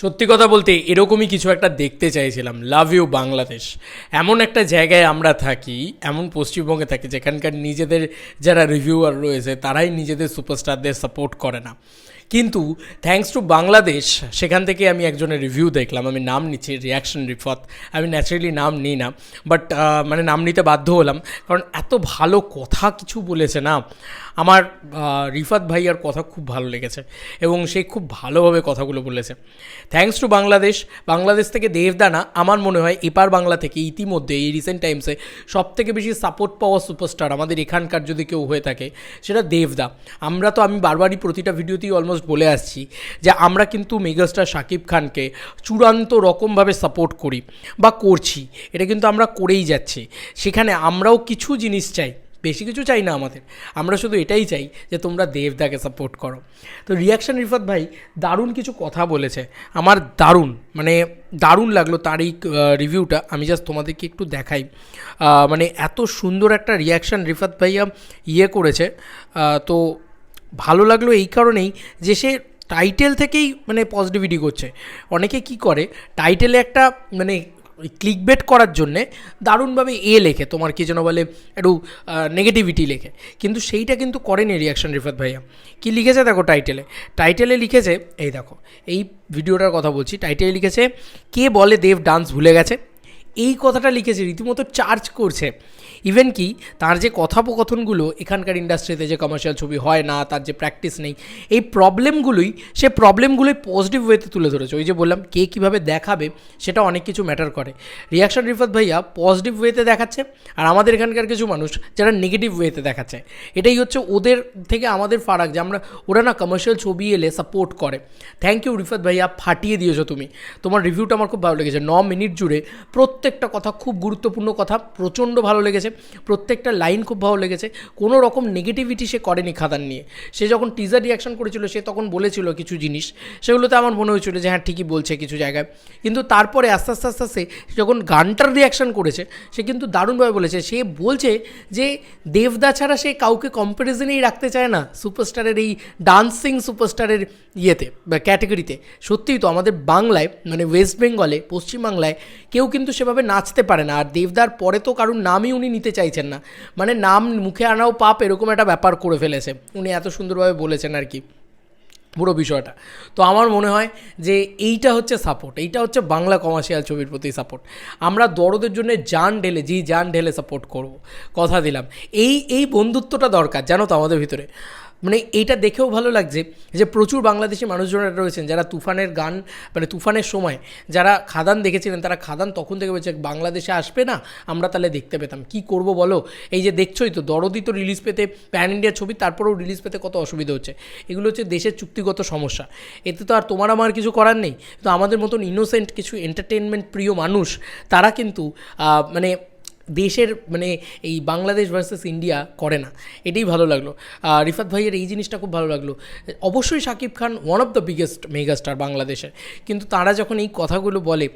সত্যি কথা বলতে এরকমই কিছু একটা দেখতে চাইছিলাম। লাভ ইউ বাংলাদেশ এমন একটা জায়গায় আমরা থাকি, এমন পশ্চিমবঙ্গে থাকি, যেখানকার নিজেদের যারা রিভিউয়ার রয়েছে, তারাই নিজেদের সুপারস্টারদের সাপোর্ট করে না। কিন্তু থ্যাঙ্কস টু বাংলাদেশ সেখান থেকে আমি একজনের রিভিউ দেখলাম, আমি নাম নিচ্ছি রিয়াকশন রিফত আমি ন্যাচারালি নাম নিই না বাট মানে নাম নিতে বাধ্য হলাম, কারণ এত ভালো কথা কিছু বলেছে না, আমার রিফাত ভাইয়ার কথা খুব ভালো লেগেছে, এবং সে খুব ভালোভাবে কথাগুলো বলেছে। থ্যাঙ্কস টু বাংলাদেশ বাংলাদেশ থেকে দেবদানা, আমার মনে হয় এপার বাংলা থেকে ইতিমধ্যে, এই রিসেন্ট টাইমসে সব থেকে বেশি সাপোর্ট পাওয়া সুপারস্টার আমাদের এখানকার যদি কেউ হয়ে থাকে, সেটা দেবদা। আমরা তো আমি বারবারই প্রতিটা ভিডিওতেই অলমোস্ট বলে আসছি যে আমরা কিন্তু মেগাস্টার শাকিব খানকে চূড়ান্ত রকমভাবে সাপোর্ট করি বা করছি। এটা কিন্তু আমরা করেই যাচ্ছি। সেখানে আমরাও কিছু জিনিস চাই, বেশি কিছু চাই না আমাদের। আমরা শুধু এটাই চাই যে তোমরা দেবদাকে সাপোর্ট করো। তো রিয়াকশন রিফাত ভাই দারুণ কিছু কথা বলেছে। আমার দারুণ মানে দারুণ লাগল তার এই রিভিউটা আমি জাস্ট তোমাদেরকে একটু দেখাই। মানে এত সুন্দর একটা রিয়াকশন রিফাত ভাইয়া ইয়ে করেছে। তো ভালো লাগল এই কারণেই যে সে টাইটেল থেকেই মানে পজিটিভিটি করছে। অনেকে কি করে টাইটেলে একটা মানে ক্লিক বেট করার জন্যে দারুণভাবে এ লেখে, তোমার কি যেন বলে একটু নেগেটিভিটি লেখে। কিন্তু সেইটা কিন্তু করেনি রিয়াকশন রিফাত ভাইয়া। কি লিখেছে দেখো টাইটেলে টাইটেলে লিখেছে, এই দেখো, এই ভিডিওটার কথা বলছি টাইটেলে লিখেছে, কে বলে দেব ডান্স ভুলে গেছে? এই কথাটা লিখেছে, রীতিমতো চার্জ করছে। ইভেন কি, তার যে কথোপকথনগুলো, এখানকার ইন্ডাস্ট্রিতে যে কমার্শিয়াল ছবি হয় না, তার যে প্র্যাকটিস নেই, এই প্রবলেমগুলোই সে প্রবলেমগুলোই পজিটিভ ওয়েতে তুলে ধরেছে। ওই যে বললাম, কে কীভাবে দেখাবে, সেটা অনেক কিছু ম্যাটার করে। রিয়াকশন রিফাত ভাইয়া পজিটিভ ওয়েতে দেখাচ্ছে, আর আমাদের এখানকার কিছু মানুষ যারা নেগেটিভ ওয়েতে দেখাচ্ছে। এটাই হচ্ছে ওদের থেকে আমাদের ফারাক, যে আমরা, ওরা না কমার্শিয়াল ছবি এলে সাপোর্ট করে। থ্যাংক ইউ রিফাত ভাইয়া, ফাটিয়ে দিয়েছ তুমি। তোমার রিভিউটা আমার খুব ভালো লেগেছে। ন মিনিট জুড়ে প্রত্যেকটা কথা খুব গুরুত্বপূর্ণ কথা, প্রচণ্ড ভালো লেগেছে, প্রত্যেকটা লাইন খুব ভালো লেগেছে, কোনো রকম নেগেটিভিটি সে করেনি খাদান নিয়ে। সে যখন টিজার রিয়াকশন করেছিল, সে তখন বলেছিল কিছু জিনিস, সেগুলোতে আমার মনে হয়েছিল যে হ্যাঁ ঠিকই বলছে কিছু জায়গায়। কিন্তু তারপরে আস্তে আস্তে আস্তে আস্তে যখন গানটার রিয়াকশন করেছে, সে কিন্তু দারুণভাবে বলেছে, সে বলছে যে দেবদা ছাড়া সে কাউকে কম্প্যারিজনেই রাখতে চায় না সুপারস্টারের এই ডান্সিং সুপারস্টারের ইয়েতে, বা ক্যাটাগরিতে সত্যিই তো আমাদের বাংলায় মানে ওয়েস্ট বেঙ্গলে পশ্চিমবাংলায়, কেউ কিন্তু সেভাবে নাচতে পারে না। আর দেবদার পরে তো কারুর নামই উনি নিতে চাইছেন না। মানে নাম মুখে আনাও পাপ এরকম একটা ব্যাপার করে ফেলেছে। উনি এত সুন্দরভাবে বলেছেন আর কি। পুরো বিষয়টা। তো আমার মনে হয় যে এইটা হচ্ছে সাপোর্ট এইটা হচ্ছে বাংলা কমার্শিয়াল ছবির প্রতি সাপোর্ট আমরা দরদের জন্য জান ঢেলে, জি জান ঢেলে সাপোর্ট করব। কথা দিলাম। এই এই বন্ধুত্বটা দরকার, জানো তো আমাদের ভিতরে। মানে এইটা দেখেও ভালো লাগছে যে প্রচুর বাংলাদেশি মানুষজনেরা রয়েছেন, যারা তুফানের গান মানে তুফানের সময় যারা খাদান দেখেছিলেন, তারা খাদান তখন থেকে বলছে, বাংলাদেশে আসবে না, আমরা তাহলে দেখতে পেতাম। কি করব বলো? এই যে দেখছোই তো দরদি তো রিলিজ পেতে প্যান ইন্ডিয়া ছবি, তারপরেও রিলিজ পেতে কত অসুবিধা হচ্ছে। এগুলো হচ্ছে দেশের চুক্তিগত সমস্যা। এতে তো আর তোমার আমার কিছু করার নেই। তো আমাদের মতন ইনোসেন্ট কিছু এন্টারটেনমেন্ট প্রিয় মানুষ, তারা কিন্তু মানে দেশের মানে এই বাংলাদেশ ভার্সেস ইন্ডিয়া করে না। এটাই ভালো লাগল। আর রিফাত ভাইয়ের এই জিনিসটা খুব ভালো লাগল। অবশ্যই Shakib Khan one of the biggest megastar বাংলাদেশের কিন্তু তারা যখন এই কথাগুলো বলে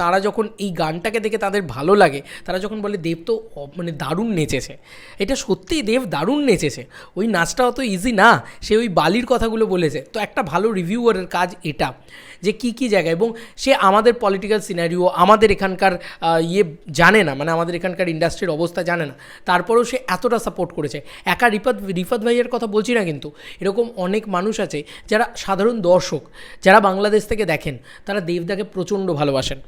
তারা যখন এই গানটাকে দেখে তাদের ভালো লাগে, তারা যখন বলে, দেব তো মানে দারুণ নেচেছে। এটা সত্যিই দেব দারুণ নেচেছে। ওই নাচটা অত ইজি না। সে ওই বালির কথাগুলো বলেছে। তো একটা ভালো রিভিউয়ারের কাজ এটা, যে কি কি জায়গা এবং সে আমাদের পলিটিক্যাল সিনারিও আমাদের এখানকার ইয়ে জানে না। মানে আমাদের এখানকার ইন্ডাস্ট্রির অবস্থা জানে না। তারপরেও সে এতটা সাপোর্ট করেছে। একা রিফাত রিফাত ভাইয়ের কথা বলছি না কিন্তু, এরকম অনেক মানুষ আছে যারা সাধারণ দর্শক, যারা বাংলাদেশ থেকে দেখেন, তারা দেবদাকে প্রচণ্ড ভালোবাসেন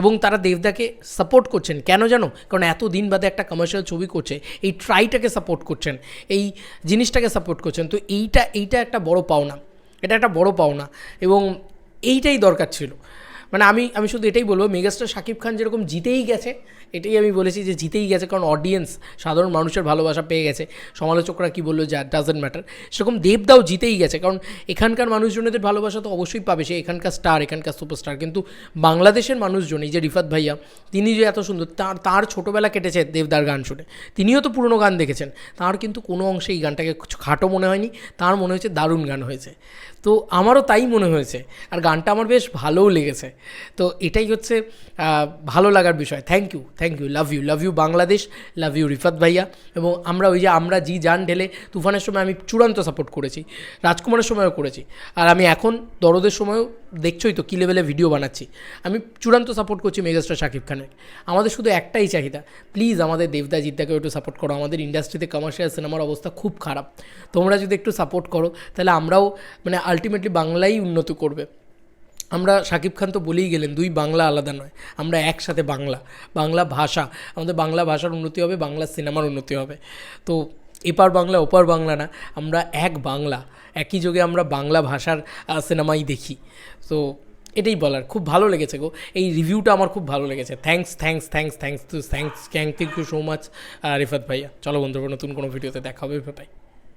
এবং তারা দেবদাকে সাপোর্ট করছেন। কেন জানো? কারণ এত দিন বাদে একটা কমার্শিয়াল ছবি করছে, এই ট্রাইটাকে সাপোর্ট করছেন, এই জিনিসটাকে সাপোর্ট করছেন। তো এইটা এইটা একটা বড় পাওনা। এটা একটা বড় পাওনা এবং এইটাই দরকার ছিল। মানে আমি আমি শুধু এটাই বলব, মেগাস্টার শাকিব খান যেরকম জিতেই গেছে, এটাই আমি বলেছি যে জিতেই গেছে, কারণ অডিয়েন্স সাধারণ মানুষের ভালোবাসা পেয়ে গেছে। সমালোচকরা কী বলল যা ডাজেন্ট ম্যাটার সেরকম দেবদাও জিতেই গেছে, কারণ এখানকার মানুষজনেদের ভালোবাসা তো অবশ্যই পাবে, সে এখানকার স্টার এখানকার সুপারস্টার কিন্তু বাংলাদেশের মানুষজন, এই যে রিফাত ভাইয়া, তিনি যে এত সুন্দর, তার তার ছোটোবেলা কেটেছে দেবদার গান শুনে। তিনিও তো পুরনো গান দেখেছেন, তার কিন্তু কোনো অংশে এই গানটাকে খাটো মনে হয়নি, তার মনে হয়েছে দারুণ গান হয়েছে। তো আমারও তাই মনে হয়েছে। আর গানটা আমার বেশ ভালোও লেগেছে। তো এটাই হচ্ছে ভালো লাগার বিষয়। Thank you thank you love you love you Bangladesh love you Rifat ভাইয়া। এবং আমরা ওই যে আমরা জি যান ঢেলে তুফানের সময় আমি চূড়ান্ত সাপোর্ট করেছি। রাজকুমারের সময়ও করেছি। আর আমি এখন দরদের সময়ও দেখছোই তো কী লেভেলে ভিডিও বানাচ্ছি। আমি চূড়ান্ত সাপোর্ট করছি মেগাস্টার শাকিব খানের। আমাদের শুধু একটাই চাহিদা। প্লিজ আমাদের দেবদা জিদ্দাকেও একটু সাপোর্ট করো। আমাদের ইন্ডাস্ট্রিতে কমার্শিয়াল সিনেমার অবস্থা খুব খারাপ। তোমরা যদি একটু সাপোর্ট করো, তাহলে আমরাও মানে আলটিমেটলি বাংলাই উন্নত করবে। আমরা শাকিব খান তো বলেই গেলেন, দুই বাংলা আলাদা নয়। আমরা একসাথে বাংলা বাংলা ভাষা। আমাদের বাংলা ভাষার উন্নতি হবে, বাংলা সিনেমার উন্নতি হবে। তো এপার বাংলা, ওপার বাংলা না, আমরা এক বাংলা। একই যোগে আমরা বাংলা ভাষার সিনেমাই দেখি। তো এটাই বলার। খুব ভালো লেগেছে গো। এই রিভিউটা আমার খুব ভালো লেগেছে। Thanks thanks thanks thanks to thanks thank you so much Rifat ভাইয়া। চলো বন্ধুরা, নতুন কোনো ভিডিওতে দেখা হবে বাই